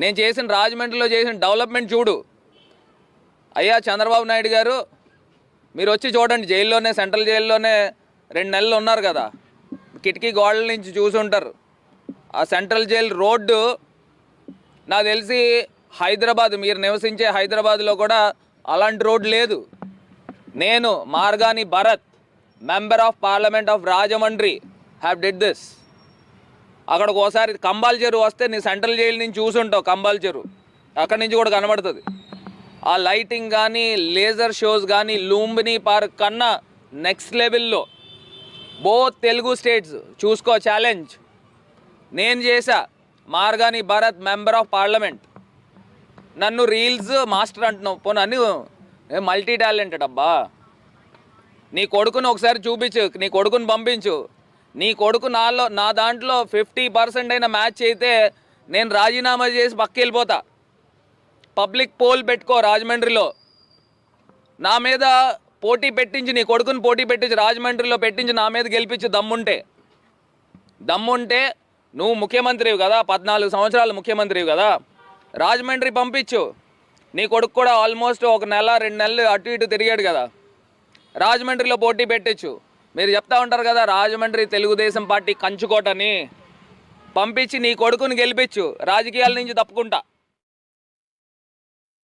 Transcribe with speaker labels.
Speaker 1: నేను చేసిన రాజమండ్రిలో చేసిన డెవలప్మెంట్ చూడు. అయ్యా చంద్రబాబు నాయుడు గారు మీరు వచ్చి చూడండి జైల్లోనే సెంట్రల్ జైల్లోనే రెండు నెలలు ఉన్నారు కదా. కిటికీ గోడల నుంచి చూసి ఉంటారు ఆ సెంట్రల్ జైల్ రోడ్డు నాకు తెలిసి హైదరాబాద్ మీరు నివసించే హైదరాబాద్లో కూడా అలాంటి రోడ్ లేదు. నేను Margani Bharat member of parliament of Rajahmundry have did this అక్కడికి ఒకసారి కంబాల్ చెరువు వస్తే నీ సెంట్రల్ జైలు నుంచి చూసుంటావు కంబాల్ చెరువు. అక్కడి నుంచి కూడా కనబడుతుంది. ఆ లైటింగ్ కానీ లేజర్ షోస్ కానీ లూంబిని పార్క్ కన్నా నెక్స్ట్ లెవెల్లో బోత్ తెలుగు స్టేట్స్ చూసుకో ఛాలెంజ్. నేను చేశా Margani Bharat member of parliament. నన్ను రీల్స్ మాస్టర్ అంటున్నావు. పో నన్ను మల్టీ టాలెంటెడ్ అబ్బా. నీ కొడుకుని ఒకసారి చూపించు నీ కొడుకుని పంపించు. నీ కొడుకు నాలో నా దాంట్లో ఫిఫ్టీ పర్సెంట్ అయిన మ్యాచ్ అయితే నేను రాజీనామా చేసి పక్క వెళ్ళిపోతా పబ్లిక్ పోల్ పెట్టుకో రాజమండ్రిలో. నా మీద పోటీ పెట్టించి నీ కొడుకుని పోటీ పెట్టించి రాజమండ్రిలో పెట్టించి నా మీద గెలిపించి దమ్ముంటే. దమ్ముంటే నువ్వు ముఖ్యమంత్రివి కదా పద్నాలుగు సంవత్సరాలు ముఖ్యమంత్రివి కదా. రాజమండ్రి పంపించు. నీ కొడుకు కూడా ఆల్మోస్ట్ ఒక నెల రెండు నెలలు అటు ఇటు తిరిగాడు కదా. రాజమండ్రిలో పోటీ పెట్టచ్చు మీరు చెప్తా ఉంటారు కదా రాజమండ్రి తెలుగుదేశం పార్టీ కంచుకోటని. పంపించి నీ కొడుకుని గెలిపించు. రాజకీయాల నుంచి తప్పుకుంటా.